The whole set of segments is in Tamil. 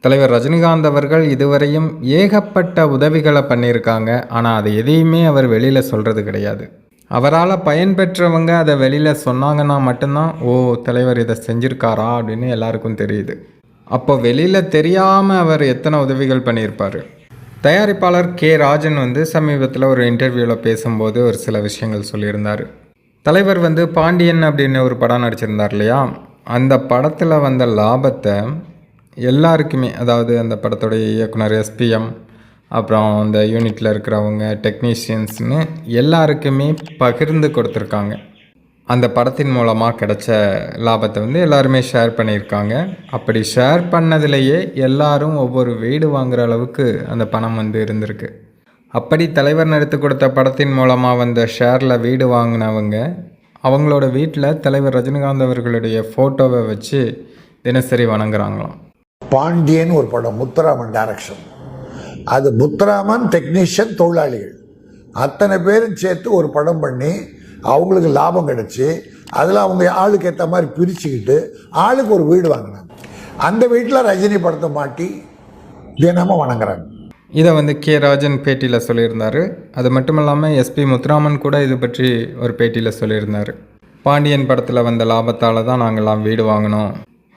தலைவர் ரஜினிகாந்த் அவர்கள் இதுவரையும் ஏகப்பட்ட உதவிகளை பண்ணியிருக்காங்க. ஆனால் அது எதையுமே அவர் வெளியில் சொல்கிறது கிடையாது. அவரால் பயன்பெற்றவங்க அதை வெளியில் சொன்னாங்கன்னா மட்டும்தான் ஓ தலைவர் இதை செஞ்சுருக்காரா? அப்படின்னு எல்லாருக்கும் தெரியுது. அப்போ வெளியில் தெரியாமல் அவர் எத்தனை உதவிகள் பண்ணியிருப்பார்? தயாரிப்பாளர் கே. ராஜன் வந்து சமீபத்தில் ஒரு இன்டர்வியூவில் பேசும்போது ஒரு சில விஷயங்கள் சொல்லியிருந்தார். தலைவர் வந்து பாண்டியன் அப்படின்னு ஒரு படம் நடிச்சிருந்தார் இல்லையா? அந்த படத்தில் வந்த லாபத்தை எல்லாருக்குமே அதாவது அந்த படத்துடைய இயக்குனர் எஸ்பிஎம் அப்புறம் அந்த யூனிட்டில் இருக்கிறவங்க டெக்னீஷியன்ஸ்னு எல்லாருக்குமே பகிர்ந்து கொடுத்துருக்காங்க. அந்த படத்தின் மூலமாக கிடைச்ச லாபத்தை வந்து எல்லாருமே ஷேர் பண்ணியிருக்காங்க. அப்படி ஷேர் பண்ணதுலேயே எல்லாரும் ஒவ்வொரு வீடு வாங்குகிற அளவுக்கு அந்த பணம் வந்து இருந்திருக்கு. அப்படி தலைவர் நடித்து கொடுத்த படத்தின் மூலமாக வந்த ஷேரில் வீடு வாங்கினவங்க அவங்களோட வீட்டில் தலைவர் ரஜினிகாந்த் அவர்களுடைய ஃபோட்டோவை வச்சு தினசரி வணங்குறாங்களாம். பாண்டியன் ஒரு படம் முத்துராமன் டைரக்ஷன் அது முத்துராமன் டெக்னீஷியன் தொழிலாளிகள். அத்தனை பேரும் சேர்த்து ஒரு படம் பண்ணி அவங்களுக்கு லாபம் கிடச்சி அதில் அவங்க ஆளுக்கு ஏற்ற மாதிரி பிரிச்சுக்கிட்டு ஆளுக்கு ஒரு வீடு வாங்கினாங்க. அந்த வீட்டில் ரஜினி படத்தை மாட்டி தினமும் வணங்குறாங்க. இதை வந்து கே ராஜன் பேட்டியில் சொல்லியிருந்தார். அது மட்டும் இல்லாமல் எஸ்பி முத்துராமன் கூட இது பற்றி ஒரு பேட்டியில் சொல்லியிருந்தார். பாண்டியன் படத்தில் வந்த லாபத்தால் தான் நாங்கள்லாம் வீடு வாங்கினோம்.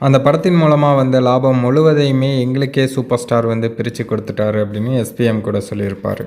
அந்த படத்தின் மூலமாக வந்த லாபம் முழுவதையுமே எங்களுக்கே சூப்பர் ஸ்டார் வந்து பிரித்து கொடுத்துட்டாரு அப்படின்னு எஸ்பிஎம் கூட சொல்லியிருப்பார்.